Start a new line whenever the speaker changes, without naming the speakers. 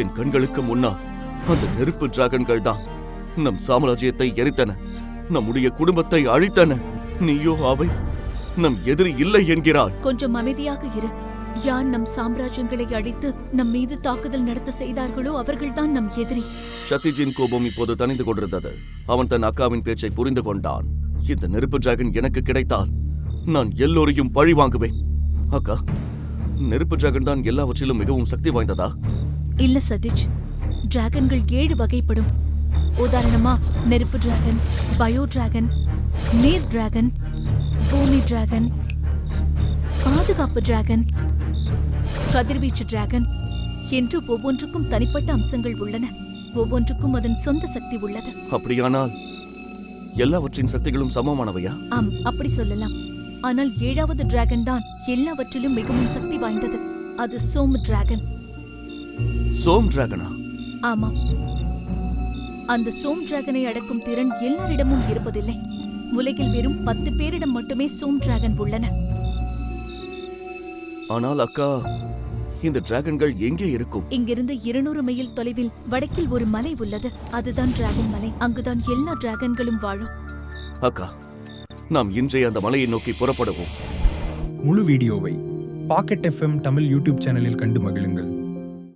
என் கண்களுக்கு முன்னால் அந்த நெருப்பு டிராகன்கள் தான். நம் சாம்ராஜ்யத்தை எரித்தன நம்முடைய குடும்பத்தை அழித்தன. நீயோ அவை நம் எதிரி இல்லை என்கிறாய்.
கொஞ்சம் அமைதியாக இரு. யார் நம் சாம்ராஜ்யங்களை அழித்து நம் மீது தாக்குதல் நடத்த செய்தார்களோ அவர்கள்தான் நம் எதிரி.
சத்யஜின் கோபம் இப்போது தணிந்து கொண்டிருந்தது. அவன் தன் அக்காவின் பேச்சை புரிந்து கொண்டான். இந்த நெருப்பு டிராகன் எனக்கு கிடைத்தால் நான் எல்லோரையும் பழி வாங்குவேன். அக்கா நெருப்பு டிராகன் தான் எல்லாவற்றிலும் மிகவும் சக்தி வாய்ந்ததா?
இல்ல சதீஷ் டிராகன்கள் ஏழு வகைப்படும். உதாரணமா நெருப்பு டிராகன் பயோ டிராகன் நீர் டிராகன் பூமி டிராகன் பாதுகாப்பு டிராகன் கதிர்வீச்சு டிராகன் என்று ஒவ்வொன்றுக்கும் தனிப்பட்ட அம்சங்கள் உள்ளன. ஒவ்வொன்றுக்கும் அதன் சொந்த சக்தி உள்ளது.
அப்படியானால் எல்லாவற்றின் சக்திகளும் சமமானவையா?
ஆம் அப்படி சொல்லலாம். ஆனால் ஏழாவது டிராகன் தான் எல்லாவற்றிலும் மிகவும் சக்தி வாய்ந்தது. அது சோம் டிராகன்
சோம் டிராகனா?
ஆமாம் அந்த சோம் டிராகனை அடக்கும் திறன் எல்லாரிடமும் இருப்பதில்லை. உலகில் வெறும் பத்து பேரிடம் மட்டுமே சோம் டிராகன் உள்ளன.
ஆனால் அக்கா இந்த டிராகன்கள் எங்கே இருக்கும்?
இங்கிருந்து இருநூறு மைல் தொலைவில் வடக்கில் ஒரு மலை உள்ளது. அதுதான் டிராகன் மலை. அங்குதான் எல்லா டிராகன்களும் வாழும்.
அக்கா நாம் இன்றைய அந்த மலையை நோக்கி புறப்படுவோம்.
முழு வீடியோவை பாக்கெட் எஃப்எம் தமிழ் யூடியூப் சேனலில் கண்டு மகிழுங்கள்.